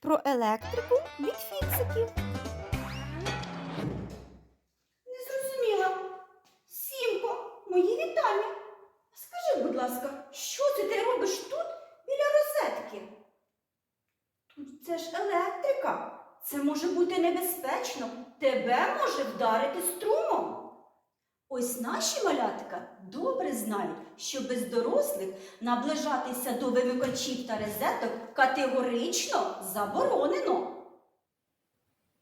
Про електрику від фіксиків. Не зрозуміла. Сімко, мої вітання. Скажи, будь ласка, що це ти робиш тут біля розетки? Тут це ж електрика. Це може бути небезпечно. Тебе може вдарити струмом. Ось наші малятка добре знають, що без дорослих наближатися до вимикачів та розеток категорично заборонено.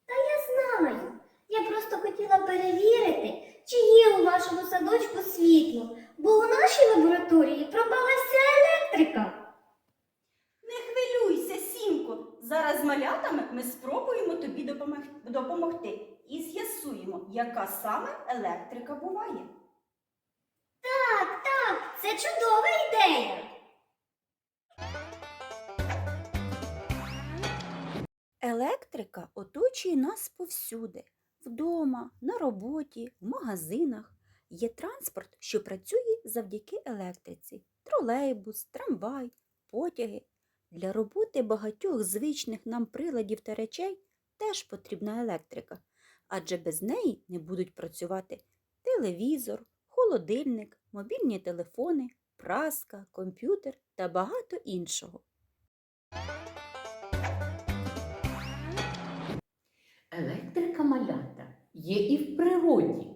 Та я Знаю. Я просто хотіла перевірити, чи є у вашому садочку світло, бо у нашій лабораторії пропала вся електрика. Не хвилюйся, Сімко. Зараз з малятами ми спробуємо тобі допомогти і з'ясуємо, яка саме електрика буває. Це чудова ідея. Електрика оточує нас повсюди. Вдома, на роботі, в магазинах. Є транспорт, що працює завдяки електриці. Тролейбус, трамвай, потяги. Для роботи багатьох звичних нам приладів та речей теж потрібна електрика, адже без неї не будуть працювати телевізор, холодильник, мобільні телефони, праска, комп'ютер та багато іншого. Електрика малята є і в природі.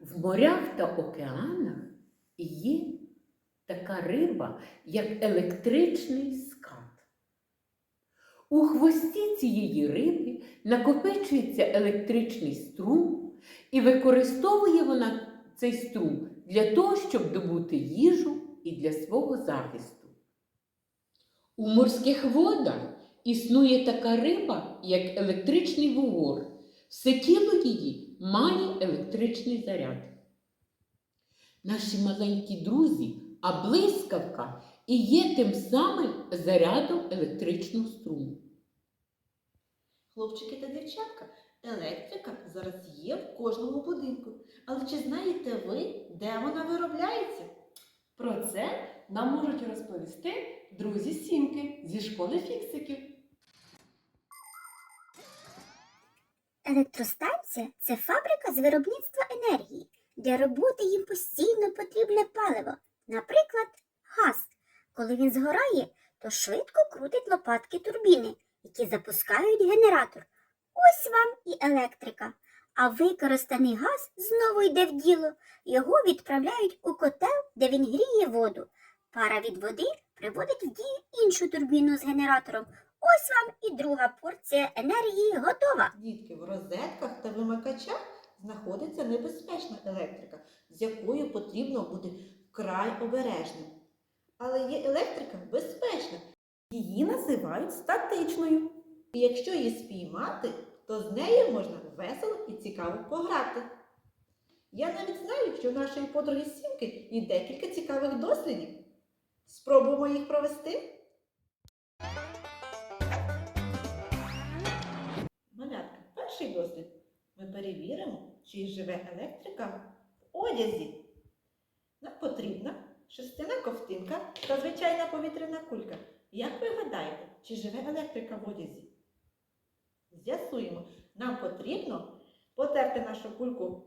В морях та океанах є така риба, як електричний скат. У хвості цієї риби накопичується електричний струм, і використовує вона цей струм для того, щоб добути їжу і для свого захисту. У морських водах існує така риба, як електричний вугор. Все тіло її має електричний заряд. Наші маленькі друзі, а блискавка і є тим самим зарядом електричного струму. Хлопчики та дівчатка, електрика зараз є в кожному будинку. Але чи знаєте ви, де вона виробляється? Про це нам можуть розповісти друзі Сімки зі школи фіксиків. Електростанція це фабрика з виробництва енергії. Для роботи їм постійно потрібне паливо, наприклад, газ. Коли він згорає, то швидко крутить лопатки турбіни, які запускають генератор. Ось вам і електрика. А використаний газ знову йде в діло. Його відправляють у котел, де він гріє воду. Пара від води приводить в дію іншу турбіну з генератором. Ось вам і друга порція енергії готова. Дітки, в розетках та вимикачах знаходиться небезпечна електрика, з якою потрібно бути вкрай обережним. Але є електрика безпечна. Її називають статичною. І якщо її спіймати, то з нею можна весело і цікаво пограти. Я навіть знаю, що в нашої подруги Сімки є декілька цікавих дослідів. Спробуємо їх провести. Малятка, перший дослід. Ми перевіримо, чи живе електрика в одязі. Нам потрібна шерстяна ковтинка та звичайна повітряна кулька. Як ви гадаєте, чи живе електрика в одязі? З'ясуємо, нам потрібно потерти нашу кульку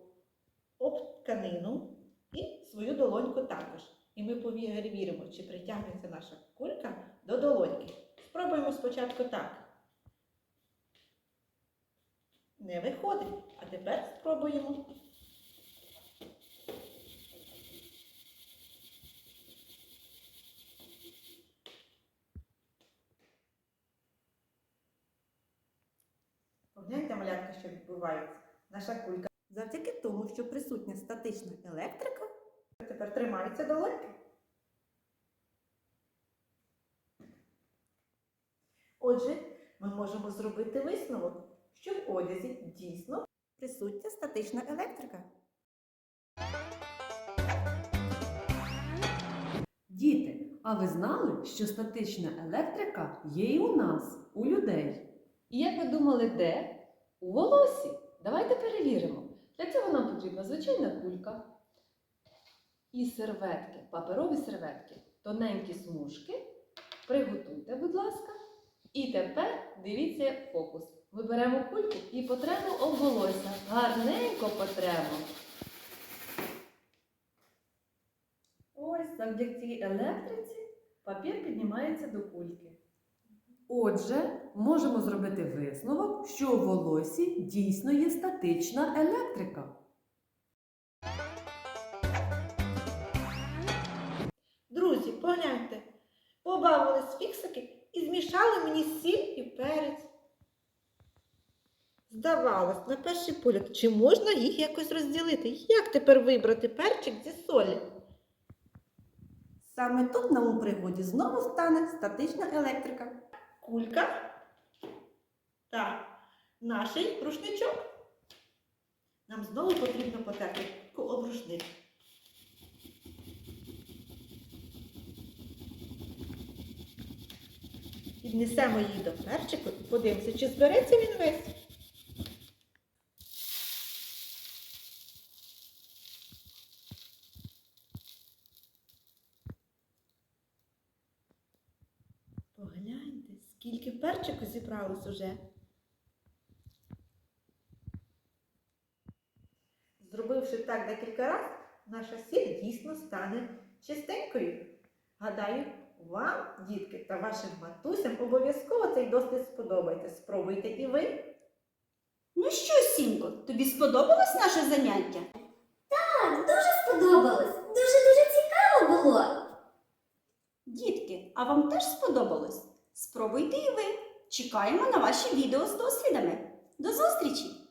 об тканину і свою долоньку також. І ми перевіримо, чи притягнеться наша кулька до долоньки. Спробуємо спочатку так. Не виходить. А тепер спробуємо. Погляньте, малятка, що відбувається. Наша кулька. Завдяки тому, що присутня статична електрика, тепер тримаються долоньки. Отже, ми можемо зробити висновок, що в одязі дійсно присутня статична електрика. Діти, а ви знали, що статична електрика є і у нас, у людей? І як ви думали, де? У волосі. Давайте перевіримо. Для цього нам потрібна звичайна кулька і серветки, паперові серветки, тоненькі смужки. Приготуйте, будь ласка. І тепер дивіться фокус. Ми беремо кульку і потремо об волосся. Гарненько потремо. Ось завдяки електриці папір піднімається до кульки. Отже, можемо зробити висновок, що у волосі дійсно є статична електрика. Друзі, погляньте, побавились фіксики і змішали мені сіль і перець. Здавалось, на перший погляд, чи можна їх якось розділити? Як тепер вибрати перчик зі солі? Саме тут нам у пригоді знову стане статична електрика. Кулька та наш рушничок. Нам знову потрібно потерти об рушник. Піднесемо її до перчику і подивимося, чи збереться він весь. Перчику зібралось уже. Зробивши так декілька разів, наша сіль дійсно стане чистенькою. Гадаю, вам, дітки, та вашим матусям обов'язково цей дослід сподобається. Спробуйте і ви. Ну що, Сімко, тобі сподобалось наше заняття? Так, дуже сподобалось. Дуже-дуже цікаво було. Дітки, а вам теж сподобалось? Спробуйте і ви. Чекаємо на ваші відео з дослідами. До зустрічі!